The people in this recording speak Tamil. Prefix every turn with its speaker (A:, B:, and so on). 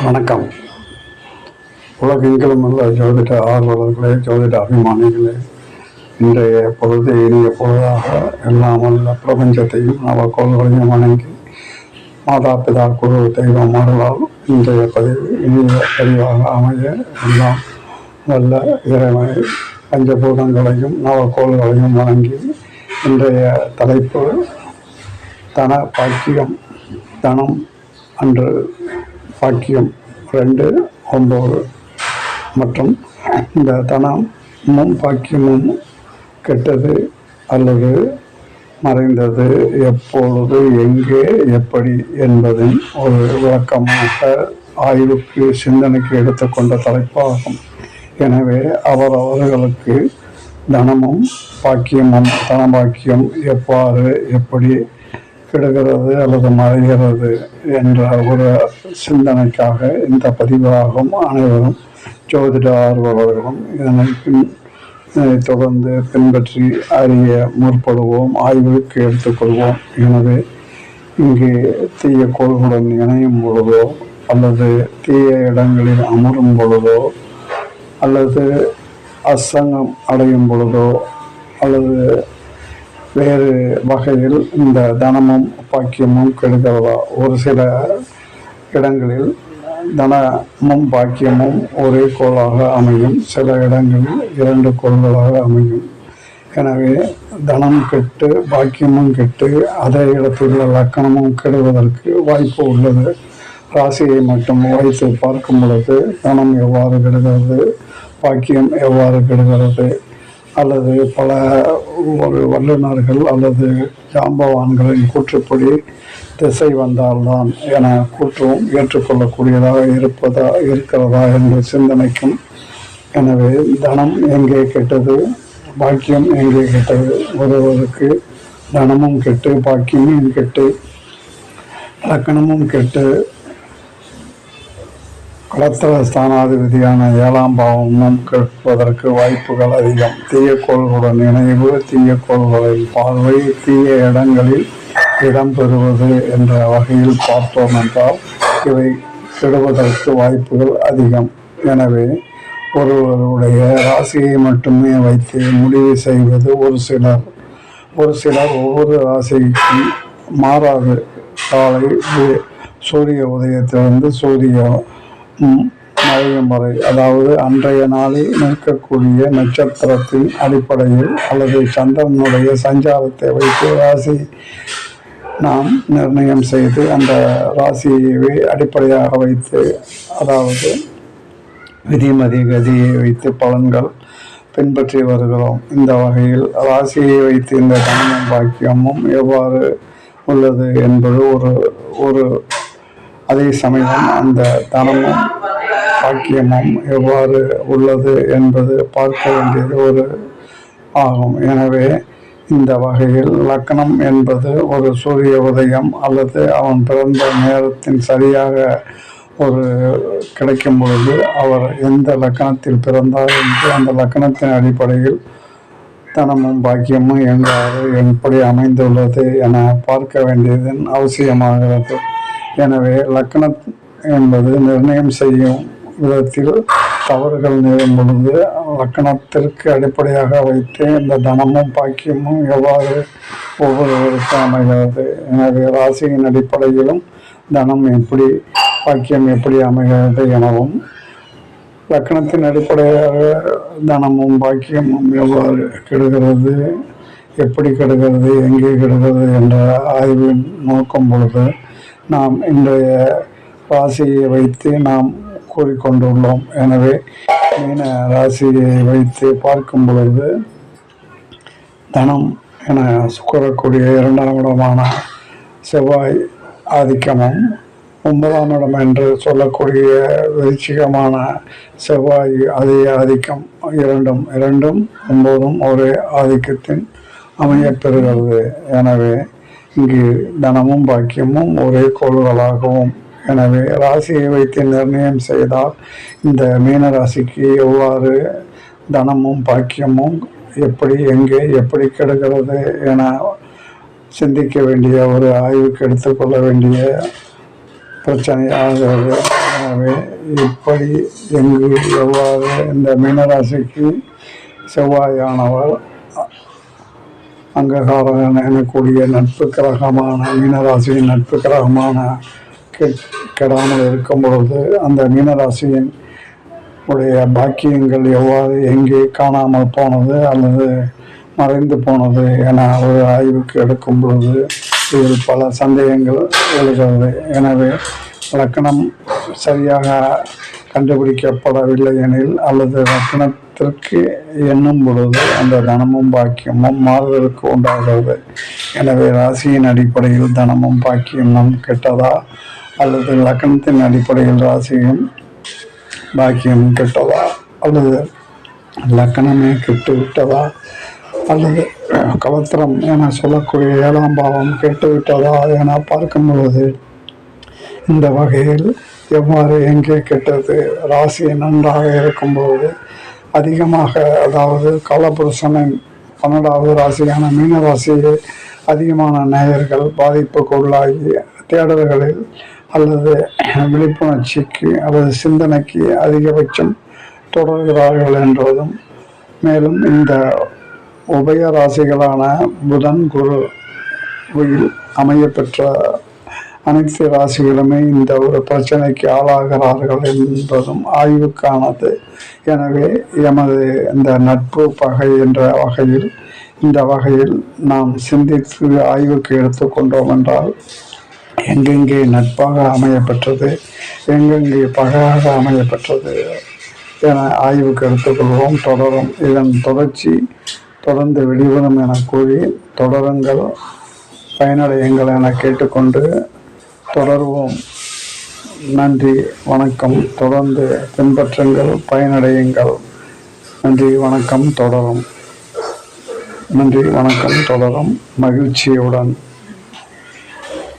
A: வணக்கம். உலகெங்கிலும் உள்ள ஜோதிட ஆர்வலர்களே ஜோதிட அபிமானிகளே இன்றைய பொழுது இனிய பொழுதாக எல்லாம் உள்ள பிரபஞ்சத்தையும் நவக்கோள்களையும் வணங்கி மாதா பிதா குரு தெய்வம் அருளால் இன்றைய பதிவு இனிய பதிவாக அமைய எல்லாம் நல்ல இறைவனை பஞ்சபூதங்களையும் நவக்கோள்களையும் வணங்கி இன்றைய தலைப்பு தன பாக்கியம் தனம் அன்று பாக்கியம் ரெண்டு ஒம்பது. மற்றும் இந்த தனமும் பாக்கியமும் கெட்டது அல்லது மறைந்தது எப்பொழுது எங்கே எப்படி என்பதின் ஒரு விளக்கமாக ஆய்வுக்கு சிந்தனைக்கு எடுத்துக்கொண்ட தலைப்பாகும். எனவே அவரவர்களுக்கு தனமும் பாக்கியமும் தனபாக்கியம் எவ்வாறு எப்படி கெடுகிறது அல்லது மறைகிறது என்ற ஒரு சிந்தனைக்காக இந்த பதிவாகும் அனைவரும் ஜோதிட ஆர்வலர்களும் இதனை பின் இதனை தொடர்ந்து பின்பற்றி அறிய முற்படுவோம் ஆய்வுக்கு எடுத்துக்கொள்வோம். எனவே இங்கே தீய கோள்களுடன் இணையும் பொழுதோ அல்லது தீய இடங்களில் அமரும் பொழுதோ அல்லது அசங்கம் அடையும் பொழுதோ அல்லது வேறு வகையில் இந்த தனமும் பாக்கியமும் கெடுகிறதா? ஒரு சில இடங்களில் தனமும் பாக்கியமும் ஒரே கோளாக அமையும். சில இடங்களில் இரண்டு கோள்களாக அமையும். எனவே தனம் கெட்டு பாக்கியமும் கெட்டு அதே இடத்தில் உள்ள லக்கணமும் கெடுவதற்கு வாய்ப்பு உள்ளது. ராசியை மட்டும் வைத்து பார்க்கும் பொழுது தனம் எவ்வாறு கெடுகிறது? பாக்கியம் எவ்வாறு கெடுகிறது? அல்லது பல ஒரு வல்லுநர்கள் அல்லது ஜாம்பவான்களின் கூற்றுப்படி திசை வந்தால்தான் என கூற்றும் ஏற்றுக்கொள்ளக்கூடியதாக இருப்பதா இருக்கிறதா என்ற சிந்தனைக்கும். எனவே தனம் எங்கே கெட்டது? பாக்கியம் எங்கே கெட்டது? ஒருவருக்கு தனமும் கெட்டு பாக்கியமும் கெட்டு லக்கணமும் கெட்டு களத்திர ஸ்தானாதிபதியான ஏழாம் பாவமும் கேட்பதற்கு வாய்ப்புகள் அதிகம். தீய கோள்களுடன் இணைவு தீய கோள்களின் பார்வை தீய இடங்களில் இடம்பெறுவது என்ற வகையில் பார்த்தோம் என்றால் இவை கெடுவதற்கு வாய்ப்புகள் அதிகம். எனவே ஒருவருடைய ராசியை மட்டுமே வைத்து முடிவு செய்வது ஒரு சிலர். ஒரு சிலர் ஒவ்வொரு ராசிக்கும் மாறாது. காலை சூரிய உதயத்திலிருந்து சூரிய ம், அதாவது அன்றைய நாளில் நிற்கக்கூடிய நட்சத்திரத்தின் அடிப்படையில் அல்லது சந்திரனுடைய சஞ்சாரத்தை வைத்து ராசி நாம் நிர்ணயம் செய்து அந்த ராசியை அடிப்படையாக வைத்து அதாவது விதிமதி கதியை வைத்து பலன்கள் பின்பற்றி வருகிறோம். இந்த வகையில் ராசியை வைத்து இந்த தனமும் பாக்கியமும் எவ்வாறு உள்ளது என்பது ஒரு ஒரு அதே சமயம் அந்த தனமும் பாக்கியமும் எவ்வாறு உள்ளது என்பது பார்க்க வேண்டியது ஒரு ஆகும். எனவே இந்த வகையில் லக்னம் என்பது ஒரு சூரிய உதயம் அல்லது அவன் பிறந்த நேரத்தின் சரியாக ஒரு கிடைக்கும் பொழுது அவர் எந்த லக்கணத்தில் பிறந்தார் என்று அந்த லக்கணத்தின் அடிப்படையில் தனமும் பாக்கியமும் எங்காறு எப்படி அமைந்துள்ளது என பார்க்க வேண்டியதன் அவசியமாகிறது. எனவே லக்கணம் என்பது நிர்ணயம் செய்யும் விதத்தில் தவறுகள் நேரும் பொழுது லக்கணத்திற்கு அடிப்படையாக வைத்து இந்த தனமும் பாக்கியமும் எவ்வாறு ஒவ்வொருவருக்கு அமைகிறது? எனவே ராசியின் அடிப்படையிலும் தனம் எப்படி பாக்கியம் எப்படி அமைகிறது எனவும் லக்கணத்தின் அடிப்படையாக தனமும் பாக்கியமும் எவ்வாறு கெடுகிறது எப்படி கெடுகிறது எங்கே கெடுகிறது என்ற ஆய்வின் நோக்கம் பொழுது நாம் இன்றைய ராசியை வைத்து நாம் கூறிக்கொண்டுள்ளோம். எனவே மீன ராசியை வைத்து பார்க்கும் பொழுது தனம் என கூறக்கூடிய இரண்டாம் இடமான செவ்வாய் ஆதிக்கமும் ஒன்பதாம் இடம் என்று சொல்லக்கூடிய விருச்சிகமான செவ்வாய் அதே ஆதிக்கம். இரண்டும் இரண்டும் ஒன்பதும் ஒரே ஆதிக்கத்தின் அமையப்பெறுகிறது எனவே இங்கு தனமும் பாக்கியமும் ஒரே கோள்களாகவும். எனவே ராசியை வைத்து நிர்ணயம் செய்தால் இந்த மீன ராசிக்கு எவ்வாறு தனமும் பாக்கியமும் எப்படி எங்கே எப்படி கெடுக்கிறது என சிந்திக்க வேண்டிய ஒரு ஆய்வுக்கு எடுத்துக்கொள்ள வேண்டிய பிரச்சனையாகிறது எனவே இப்படி எங்கு எவ்வாறு இந்த மீனராசிக்கு செவ்வாயானவர் அங்ககாரம் எனக்கூடிய நட்பு கிரகமான மீனராசியின் நட்பு கிரகமான கெடாமல் இருக்கும் பொழுது அந்த மீனராசியின் உடைய பாக்கியங்கள் எவ்வாறு எங்கே காணாமல் போனது அல்லது மறைந்து போனது என ஒரு ஆய்வுக்கு எடுக்கும் பொழுது இதில் பல சந்தேகங்கள் எழுகிறது. எனவே லக்கணம் சரியாக கண்டுபிடிக்கப்படவில்லை எனில் அல்லது லக்கணத்திற்கு எண்ணும் பொழுது அந்த தனமும் பாக்கியமும் மாறுதலுக்கு உண்டாகிறது. எனவே ராசியின் அடிப்படையில் தனமும் பாக்கியமும் கெட்டதா? அல்லது லக்கணத்தின் அடிப்படையில் ராசியும் பாக்கியம் கெட்டதா? அல்லது லக்கணமே கெட்டு விட்டதா அல்லது கலத்திரம் என சொல்லக்கூடிய ஏழாம் பாவம் கெட்டுவிட்டதா என பார்க்கும் பொழுது இந்த வகையில் எவ்வாறு எங்கே கெட்டது? ராசி நன்றாக இருக்கும்போது அதிகமாக அதாவது காலபுருஷனின் பன்னெண்டாவது ராசியான மீன ராசியை அதிகமான நேயர்கள் பாதிப்புக்குள்ளாகி தேடல்களில் அல்லது விழிப்புணர்ச்சிக்கு அல்லது சிந்தனைக்கு அதிகபட்சம் தொடர்கிறார்கள் என்பதும் மேலும் இந்த உபய ராசிகளான புதன் குரு அமையப்பெற்ற அனைத்து ராசிகளுமே இந்த ஒரு பிரச்சனைக்கு ஆளாகிறார்கள் என்பதும் ஆய்வுக்கானது. எனவே எமது இந்த நட்பு பகை என்ற வகையில் இந்த வகையில் நாம் சிந்தித்து ஆய்வுக்கு எடுத்துக்கொண்டோம் என்றால் எங்கெங்கே நட்பாக அமையப்பெற்றது எங்கெங்கே பகையாக அமையப்பெற்றது என ஆய்வுக்கு எடுத்துக்கொள்வோம் தொடரும். இதன் தொடர்ச்சி தொடர்ந்து வெளிவரும் என கூறி தொடருங்கள் பயனடையுங்கள் என கேட்டுக்கொண்டு தொடர்வோம். நன்றி வணக்கம். தொடர்ந்து பின்பற்றுங்கள் பயனடையுங்கள். நன்றி வணக்கம். தொடரும். நன்றி வணக்கம். தொடரும். மகிழ்ச்சியுடன்.